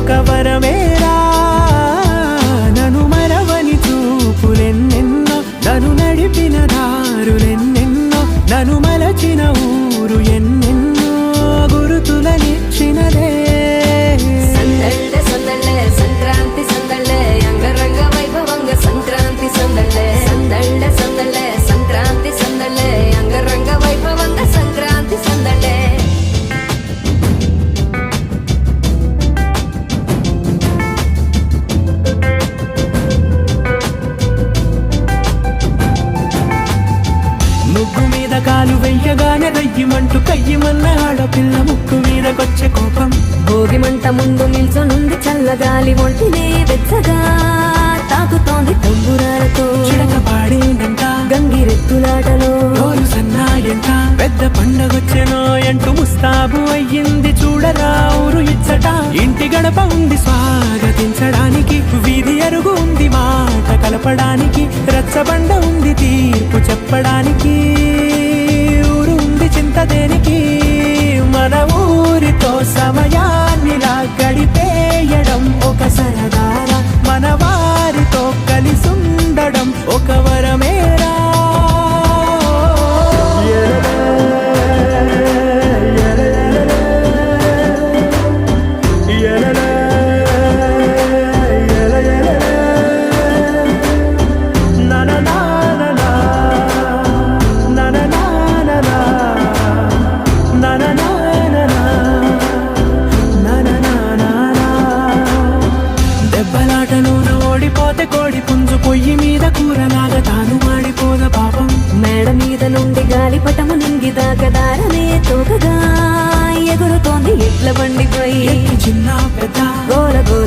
ఒక వరమే ఒంటినే వెచ్చగా తాకుతోంది తంబురాలతో. చిడక పాడేందంట గంగిరెత్తులాటలో రోజు సన్నాయంట. పెద్ద పండగొచ్చెనో అంటూ ముస్తాబు అయ్యింది చూడరా ఊరు ఇచ్చట. ఇంటి గడప ఉంది స్వాగతించడానికి వీధి అరుగు ఉంది మాట కలపడానికి రచ్చబండ ఉంది తీర్పు చెప్పడానికి.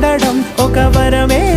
ఉండడం ఒక వరమే.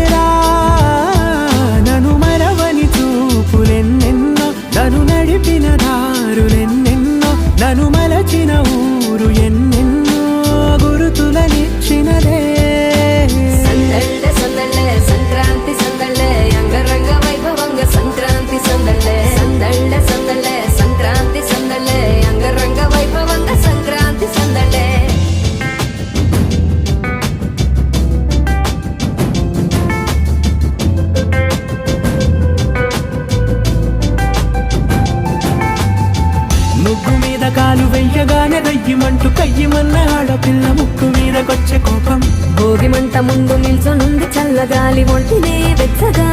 ముగ్గు మీద కాలు వెయ్యగానే రయ్యమంటూ కయ్యమన్న ఆడపిల్ల ముక్కు మీదకొచ్చే కోపం. భోగి మంట ముందు నిల్చొనుంది చల్లగాలి ఒంటినే వెచ్చగా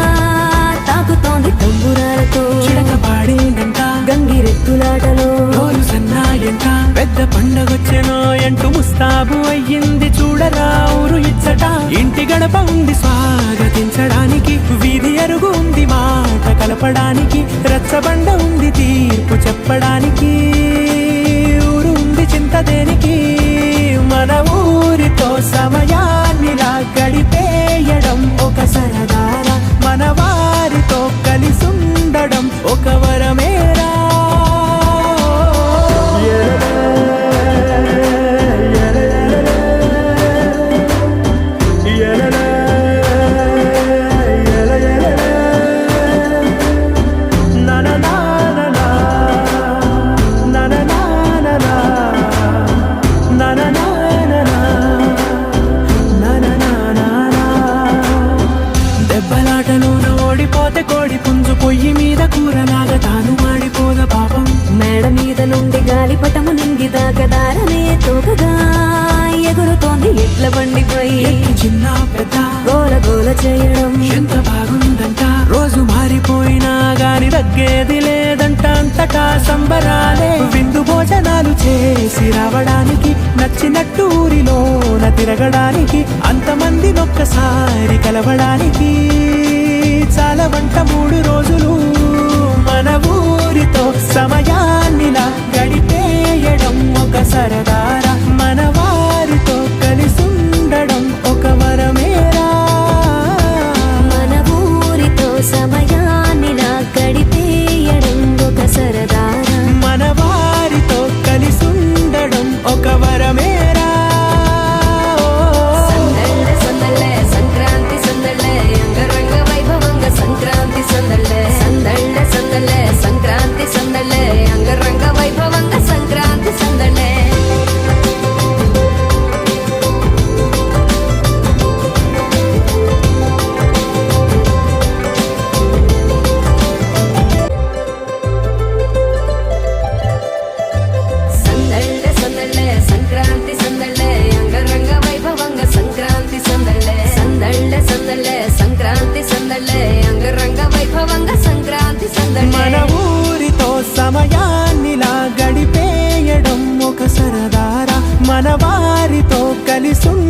తాకుతోంది తంబురాలతో. చిడక పాడేందంట? గంగిరెత్తులాటలో. రోజు సన్నాయంట? పెద్ద పండగొచ్చెనో అంటూ ముస్తాబు అయ్యింది చూడరా ఊరు ఇచ్చట. ఇంటి గడప ఉంది స్వాగతించడానికి వీధి అరుగు ఉంది మాట కలపడానికి రచ్చబండ ఉంది తీర్పు చెప్పడానికి. ఊరు ఉంది చింత దేనికి? మన ఊరితో సమయాన్ని గడిపేయడం ఒక సరదారా. మన వారితో బండిపై ఎక్కి చిన్న పెద్ద. గోల గోల చేయడం. ఎంత బాగుందంట. రోజు మారిపోయినా గాని తగ్గేది లేదంట. అంతటా సంబరాలే. విందు భోజనాలు చేసి రావడానికి నచ్చినట్టు ఊరిలోన తిరగడానికి అంతమంది ఒక్కసారి కలవడానికి చాలా వంట మూడు రోజులు మన ఊరితో సమయాన్నిలా గడిపేయడం ఒక సరదారా. sunni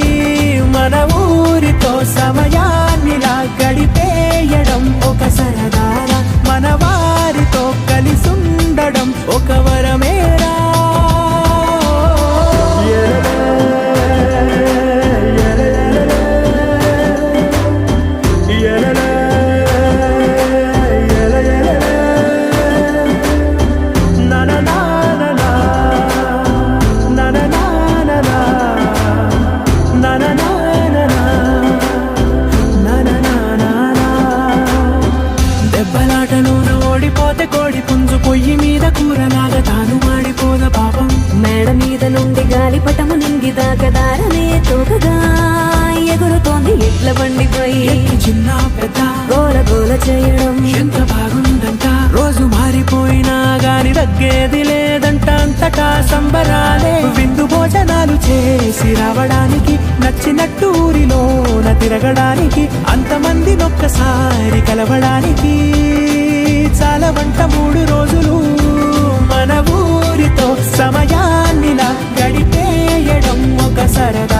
మన ఊరితో సమయాన్నిలా గడిపేయడం ఒక సరదారా మన బండిపై చిన్న పెద్ద గోల గోల చేయడం. ఎంత బాగుందంట? రోజు మారిపోయినా గాని తగ్గేది లేదంట. అంతటా సంబరాలే విందు భోజనాలు చేసి రావడానికి నచ్చినట్టు ఊరిలోన తిరగడానికి అంతమంది ఒక్కసారి కలవడానికి చాలా వంట మూడు రోజులు మన ఊరితో సమయాన్నిలా గడిపేయడం ఒక సరదారా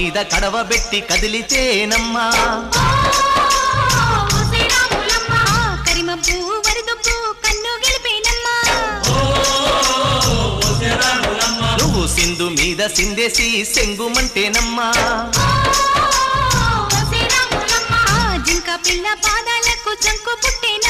మీద కడవబెట్టి కదిలితేనమ్మా. నువ్వు సింధు మీద సిందేసి సెంగుమంటేనమ్మా. జింక పిల్ల పాదాలకు చంకు పుట్టేనమ్మా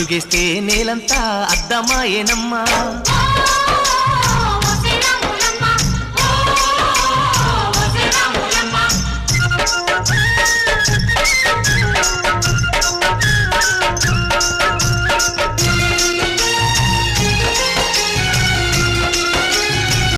అడుగేస్తే నేలంతా అర్థమాయేనమ్మా